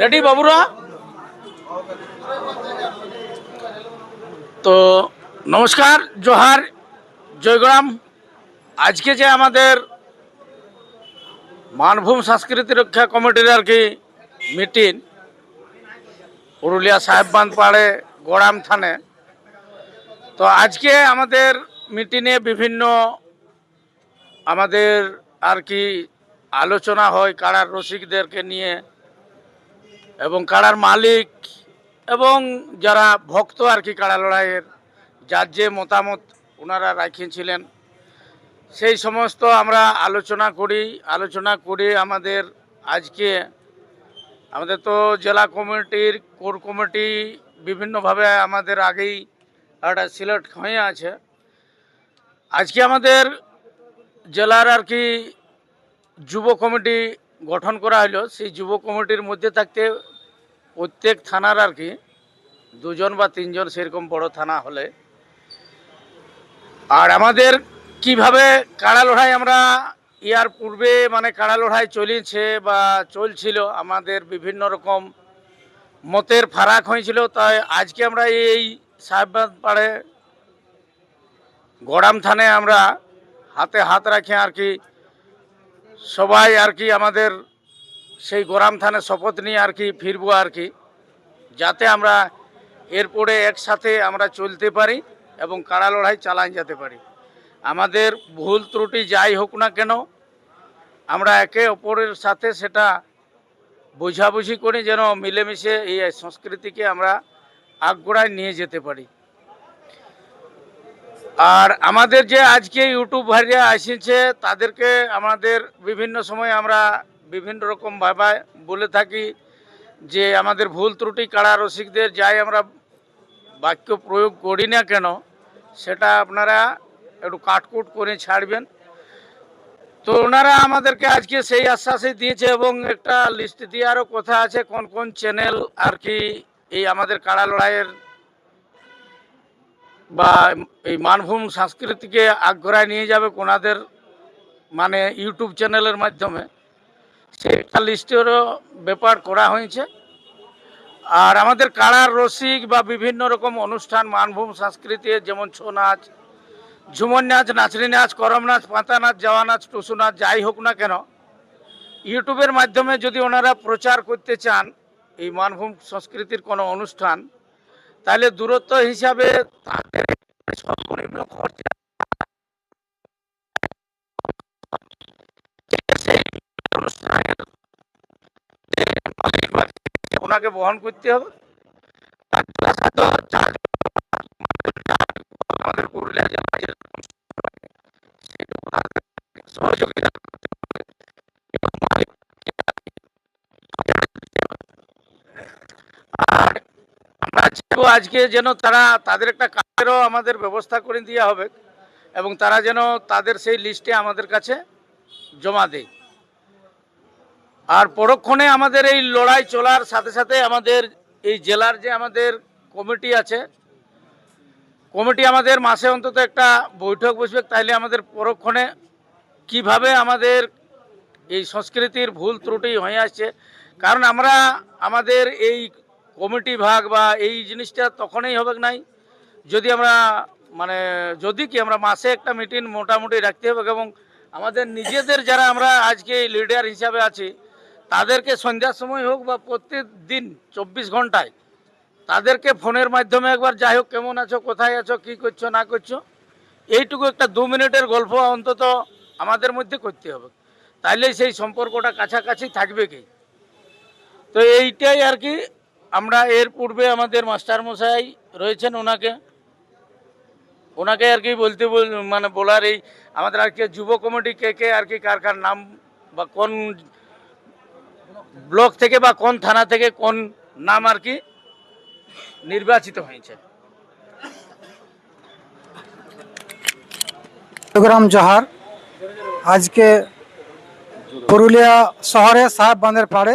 Ready বাবুরা তো, নমস্কার, জোহার, জয়গ্রাম। আজকে যে আমাদের মানভূম সংস্কৃতি রক্ষা কমিটির আর কি মিটিং পুরুলিয়া সাহেববান্ধ পাড়ে গোড়াম থানে। তো আজকে আমাদের মিটিংয়ে বিভিন্ন আমাদের আর কি আলোচনা হয় কারার রসিকদেরকে নিয়ে এবং কারার মালিক এবং যারা ভক্ত আর কি কারা লড়াইয়ের, যার যে মতামত ওনারা রাখিয়েছিলেন, সেই সমস্ত আমরা আলোচনা করি, আলোচনা করে আমাদের আজকে আমাদের তো জেলা কমিটির কোর কমিটি বিভিন্নভাবে আমাদের আগেই একটা সিলেক্ট হয়ে আছে। আজকে আমাদের জেলার আর কি যুব কমিটি গঠন করা হলো, সেই যুব কমিটির মধ্যে থাকতে প্রত্যেক থানার আর কি দুজন বা তিনজন সেরকম বড় থানা হলে। আর আমাদের কীভাবে কাড়া লড়াই আমরা ইয়ার পূর্বে মানে কাড়া লড়াই চলেছে বা চলছিল, আমাদের বিভিন্ন রকম মতের ফারাক হয়েছিল, তাই আজকে আমরা এই সাহেবাদ পাড়ে গড়াম থানে আমরা হাতে হাত রাখি আর কি সবাই আর কি আমাদের সেই গোরাম থানে শপথ নিয়ে আর কি ফিরবো আর কি, যাতে আমরা এরপরে একসাথে আমরা চলতে পারি এবং কাড়া লড়াই চালান যেতে পারি। আমাদের ভুল ত্রুটি যাই হোক না কেন, আমরা একে অপরের সাথে সেটা বোঝাবুঝি করে যেন মিলেমিশে এই সংস্কৃতিকে আমরা আগগোড়ায় নিয়ে যেতে পারি। আর আমাদের যে আজকে ইউটিউব ভাইরা এসেছে, তাদেরকে আমাদের বিভিন্ন সময় আমরা বিভিন্ন রকম ভাবে বলে থাকি যে আমাদের ভুল ত্রুটি কাড়া রসিকদের যাই আমরা বাক্য প্রয়োগ করি না কেন, সেটা আপনারা একটু কাটকুট করে ছাড়বেন। তো ওনারা আমাদেরকে আজকে সেই আশ্বাসই দিয়েছে এবং একটা লিস্ট দেওয়ারও কথা আছে, কোন কোন চ্যানেল আর কি এই আমাদের কাড়া লড়াইয়ের বা এই মানভূম সংস্কৃতিকে আগ্রহায় নিয়ে যাবে কোনাদের মানে ইউটিউব চ্যানেলের মাধ্যমে। সেটা লিস্টেরও ব্যাপার করা হয়েছে। আর আমাদের কাড়ার রসিক বা বিভিন্ন রকম অনুষ্ঠান, মানভূম, সংস্কৃতি, যেমন ছৌ নাচ ঝুমর নাচ, নাচনি নাচ, করম নাচ, পাতা নাচ জাওয়া নাচ, টুসু নাচ, যাই হোক না কেন, ইউটিউবের মাধ্যমে যদি ওনারা প্রচার করতে চান এই মানভূম সংস্কৃতির কোনো অনুষ্ঠান, তাহলে দূরত্ব হিসাবে তাদের সর্বনিম্ন খরচা সেই অনুষ্ঠানের যে মালিক বা ওনাকে বহন করতে হবে। আজকে যেন তারা, তাদের একটা কাজেরও আমাদের ব্যবস্থা করে দেওয়া হবে এবং তারা যেন তাদের সেই লিস্টে আমাদের কাছে জমা দেয়। আর পরক্ষণে আমাদের এই লড়াই চলার সাথে সাথে আমাদের এই জেলার যে আমাদের কমিটি আছে, কমিটি আমাদের মাসে অন্তত একটা বৈঠক বসবে, তাইলে আমাদের পরক্ষণে কীভাবে আমাদের এই সংস্কৃতির ভুল ত্রুটি হয়ে আসছে। কারণ আমরা, আমাদের এই কমিটি ভাগ বা এই জিনিসটা তখনই হবে নাই, যদি আমরা মানে যদি কি আমরা মাসে একটা মিটিং মোটামুটি রাখতে হবে এবং আমাদের নিজেদের যারা আমরা আজকে লিডার হিসাবে আছি তাদেরকে সন্ধ্যার সময় হোক বা প্রত্যেক দিন চব্বিশ ঘন্টায়, তাদেরকে ফোনের মাধ্যমে একবার যাই হোক, কেমন আছো, কোথায় আছো, কী করছ, না করছ, এইটুকু একটা দু মিনিটের গল্প অন্তত আমাদের মধ্যে করতে হবে। তাইলে সেই সম্পর্কটা কাছাকাছি থাকবে কি? তো এইটাই আর কি, আমরা এর পূর্বে আমাদের মাস্টার মশাই রয়েছেন ওনাকে। ওনাকে আর কি বলতে বল- মানে বলার এই আমাদের আর কি যুব কমিটি কে কে আর কি কার কার নাম বা কোন ব্লক থেকে বা কোন থানা থেকে কোন নাম আর কি নির্বাচিত হয়েছে? চট্টগ্রাম জহার। আজকে পুরুলিয়া শহরে সাহেব বাঁধের পাড়ে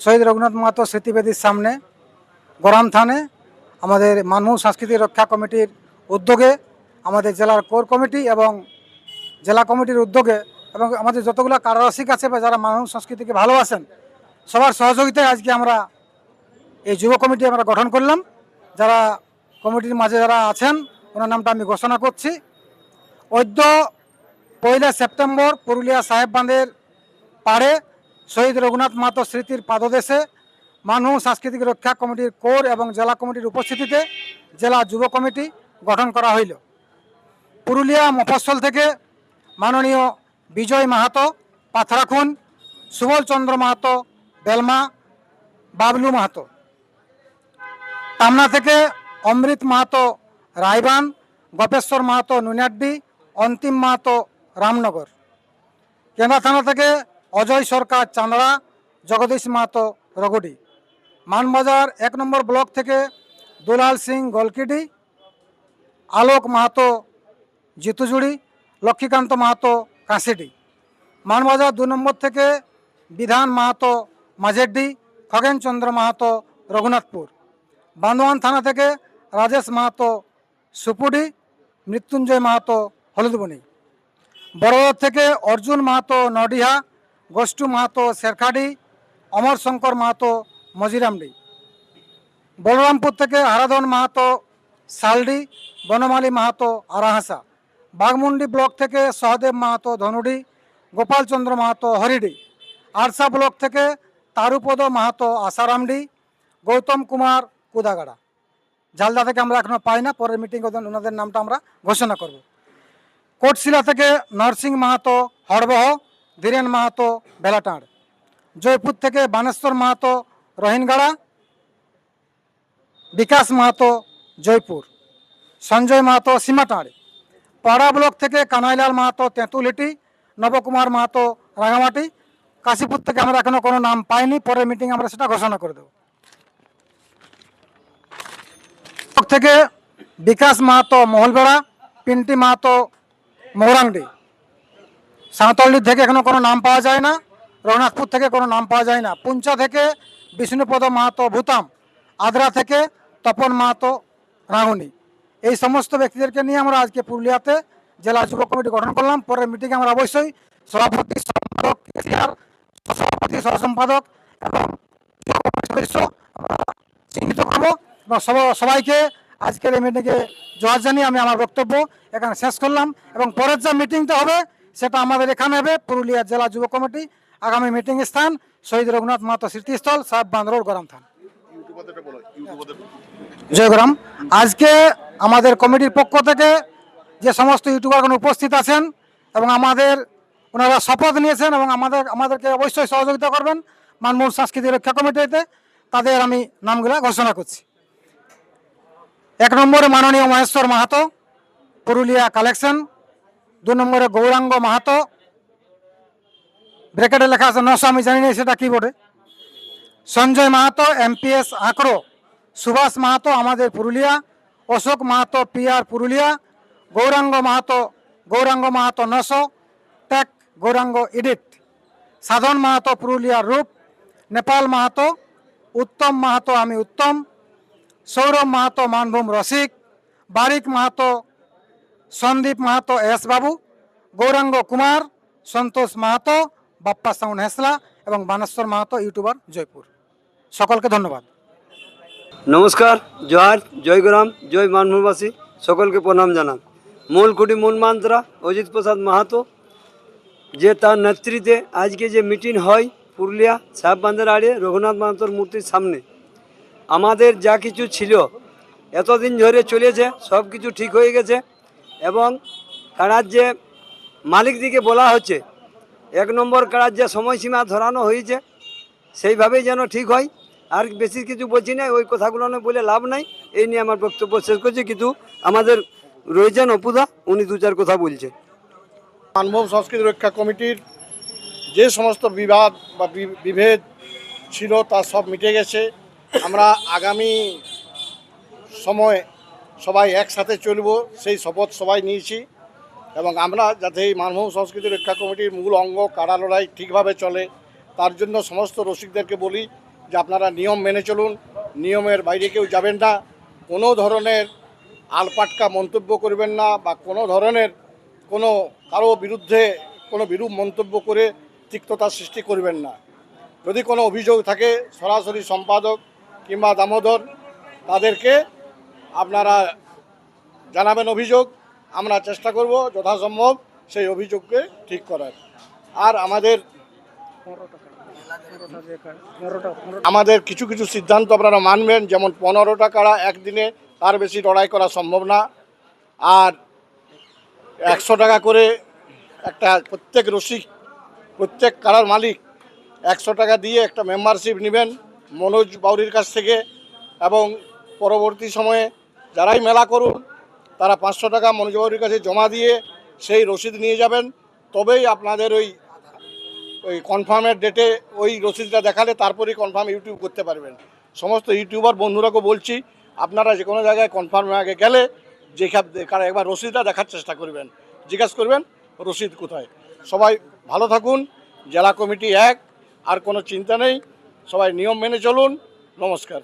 শহীদ রঘুনাথ মাহাতো স্মৃতিবেদীর সামনে গরম থানে আমাদের মানভূম সংস্কৃতি রক্ষা কমিটির উদ্যোগে আমাদের জেলার কোর কমিটি এবং জেলা কমিটির উদ্যোগে এবং আমাদের যতগুলো কারারসিক আছে বা যারা মানব সংস্কৃতিকে ভালোবাসেন সবার সহযোগিতায় আজকে আমরা এই যুব কমিটি আমরা গঠন করলাম। যারা কমিটির মাঝে যারা আছেন, ওনার নামটা আমি ঘোষণা করছি। ঐদ্য পয়লা সেপ্টেম্বর পুরুলিয়া সাহেব বাঁধের পাড়ে শহীদ রঘুনাথ মাহাতো স্মৃতির পাদদেশে মানুষ সাংস্কৃতিক রক্ষা কমিটির কোর এবং জেলা কমিটির উপস্থিতিতে জেলা যুব কমিটি গঠন করা হইল। পুরুলিয়া মফস্বল থেকে মাননীয় বিজয় মাহাতো, পাথরাখুন, সুবল চন্দ্র মাহাতো বেলমা, বাবলু মাহাতো। টামনা থেকে অমৃত মাহাতো, রায়বান, গপেশ্বর মাহাতো, নুনিয়াড্ডি, অন্তিম মাহাতো, রামনগর। কেন্দ্রা থানা থেকে অজয় সরকার চাঁদড়া জগদীশ মাহাতো রগডি মানবাজার এক নম্বর ব্লক থেকে দুলাল সিং গলকিডি, আলোক মাহাতো, জিতুজুড়ি, লক্ষ্মীকান্ত মাহাতো, কাঁসিডি। মানবাজার দু নম্বর থেকে বিধান মাহাতো মাঝেড্ডি খগেনচন্দ্র মাহাতো, রঘুনাথপুর। বান্দোয়ান থানা থেকে রাজেশ মাহাতো, সুপুডি, মৃত্যুঞ্জয় মাহাতো, হলুদবনি। বড়বাজার থেকে অর্জুন মাহাতো, নডিহা, গোষ্ঠু মাহাতো, শেরখাডি, অমর শঙ্কর মাহাতো, মজিরামডি। বলরামপুর থেকে হারাধন মাহাতো, সালডি, বনমালী মাহাতো, আরাহাসা। বাঘমুন্ডি ব্লক থেকে সহদেব মাহাতো, ধনুডি, গোপালচন্দ্র মাহাতো, হরিডি। আরসা ব্লক থেকে তারুপদ মাহাতো আসারামডি, গৌতম কুমার কুদাগাড়া। ঝালদা থেকে আমরা এখনও পাই না, পরের মিটিং ওনাদের নামটা আমরা ঘোষণা করব। কোটশিলা থেকে নরসিং মাহাতো হরবহ ধীরেন মাহাতো বেলাটাঁড়। জয়পুর থেকে বানেশ্বর মাহাতো রহিনগাড়া, বিকাশ মাহাতো জয়পুর। সঞ্জয় মাহাতো সীমাটাঁড়। পাড়া ব্লক থেকে কানাইলাল মাহাতো তেঁতুলিটি, নবকুমার মাহাতো রাঙামাটি। কাশীপুর থেকে আমরা এখনও কোনো নাম পাইনি পরের মিটিং আমরা সেটা ঘোষণা করে দেব। থেকে বিকাশ মাহাতো মহলবেড়া, পিন্টি মাহাতো মৌরাংডি। সাঁওতালডি থেকে এখনও কোনো নাম পাওয়া যায় না, রঘুনাথপুর থেকে কোনো নাম পাওয়া যায় না। পুঞ্চা থেকে বিষ্ণুপদ মাহাতো ভূতাম, আদ্রা থেকে তপন মাহাতো রাঙুনি এই সমস্ত ব্যক্তিদেরকে নিয়ে আমরা আজকে পুরুলিয়াতে জেলা যুব কমিটি গঠন করলাম। পরের মিটিংয়ে আমরা অবশ্যই সভাপতি সম্পাদক কেসিআর সহ সম্পাদক এবং সদস্য চিহ্নিত করব। এবং সব- সবাইকে আজকের এই মিটিংয়ে জোয়ার জানিয়ে আমি আমার বক্তব্য এখানে শেষ করলাম। এবং পরের যে মিটিংটা হবে, সেটা আমাদের এখানে হবে পুরুলিয়া জেলা যুব কমিটি আগামী মিটিং স্থান শহীদ রঘুনাথ মাহাতো স্মৃতিস্থল, সাহেব বাঁধ রোড গরম থান। জয়গ্রাম আজকে আমাদের কমিটির পক্ষ থেকে যে সমস্ত ইউটিউবারগণ উপস্থিত আছেন এবং আমাদের ওনারা শপথ নিয়েছেন এবং আমাদের, আমাদেরকে অবশ্যই সহযোগিতা করবেন মানমোহন সাংস্কৃতিক রক্ষা কমিটিতে। তাদের আমি নামগুলা ঘোষণা করছি। এক নম্বরে মাননীয় মহেশ্বর মাহাতো, পুরুলিয়া কালেকশন। দু নম্বরে গৌরাঙ্গ মাহাতো। ব্রেকেটে লেখা আছে নশো আমি জানি না সেটা কি বোর্ডে সঞ্জয় মাহাতো, এমপিএস আঁকড়ো সুভাষ মাহাতো, আমাদের পুরুলিয়া। অশোক মাহাতো পিআর পুরুলিয়া। গৌরাঙ্গ মাহাতো গৌরাঙ্গ মাহাতো নশো টেক গৌরাঙ্গ ইডিট সাধন মাহাতো পুরুলিয়ার রূপ নেপাল মাহাতো উত্তম মাহাতো আমি উত্তম সৌরভ মাহাতো মানভূম রসিক বারিক মাহাতো সন্দীপ মাহাতো এস বাবু গৌরাঙ্গ কুমার সন্তোষ মাহাতো বাপ্পা সাউন্ড হেসলা এবং বানেশ্বর মাহাতো ইউটিউবার জয়পুর সকলকে ধন্যবাদ। নমস্কার জোহার জয়গ্রাম জয় মানভূমবাসী, সকলকে প্রণাম জানান। মূল কুটি মূল মান্ত্রা অজিত প্রসাদ মাহাতো যে তার নেতৃত্বে আজকে যে মিটিং হয় পুরুলিয়া সাহেব বান্দের আড়ে রঘুনাথ মাহাতোর মূর্তির সামনে। আমাদের যা কিছু ছিল, এতদিন ধরে চলেছে, সব কিছু ঠিক হয়ে গেছে এবং কারার যে মালিক দিকে বলা হচ্ছে, এক নম্বর কারার যে সময়সীমা ধরানো হয়েছে, সেইভাবেই যেন ঠিক হয়। আর বেশি কিছু বলছি না, ওই কথাগুলো বলে লাভ নাই, এই নিয়ে আমার বক্তব্য শেষ করছি। কিন্তু আমাদের রয়েছেন অপুদা, উনি দু চার কথা বলছে। মানভূম সংস্কৃতি রক্ষা কমিটির যে সমস্ত বিবাদ বা বিভেদ ছিল তা সব মিটে গেছে। আমরা আগামী সময় সবাই একসাথে চলব, সেই শপথ সবাই নিয়েছি এবং আমরা যাতে এই মানভূম সংস্কৃতি রক্ষা কমিটির মূল অঙ্গ, কারা লড়াই ঠিকভাবে চলে, তার জন্য সমস্ত রসিকদেরকে বলি যে আপনারা নিয়ম মেনে চলুন, নিয়মের বাইরে কেউ যাবেন না, কোনো ধরনের আলপাটকা মন্তব্য করবেন না বা কোনো ধরনের কোনো কারও বিরুদ্ধে কোনো বিরূপ মন্তব্য করে তিক্ততা সৃষ্টি করবেন না। যদি কোনো অভিযোগ থাকে, সরাসরি সম্পাদক কিংবা দামোদর, তাদেরকে আপনারা জানাবেন অভিযোগ। আমরা চেষ্টা করব যথাসম্ভব সেই অভিযোগকে ঠিক করার। আর আমাদের আমাদের কিছু কিছু সিদ্ধান্ত আপনারা মানবেন, যেমন পনেরো টাকা একদিনে তার বেশি লড়াই করা সম্ভব না। আর একশো টাকা করে একটা প্রত্যেক রসিক, প্রত্যেক কারার মালিক একশো টাকা দিয়ে একটা মেম্বারশিপ নেবেন মনোজ বাউরির কাছ থেকে এবং পরবর্তী সময়ে যারাই মেলা করুন, তারা পাঁচশো টাকা মনোজ বাউরির কাছে জমা দিয়ে সেই রসিদ নিয়ে যাবেন। তবেই আপনাদের ওই ওই কনফার্মের ডেটে ওই রসিদটা দেখালে তারপরেই কনফার্ম ইউটিউব করতে পারবেন। সমস্ত ইউটিউবার বন্ধুরাকে বলছি, আপনারা যে কোনো জায়গায় কনফার্মে আগে গেলে যেখান কারা একবার রসিদটা দেখার চেষ্টা করবেন। জিজ্ঞাসা করবেন রসিদ কোথায়? সবাই ভালো থাকুন, জেলা কমিটি এক, আর কোনো চিন্তা নেই। সবাই নিয়ম মেনে চলুন। নমস্কার।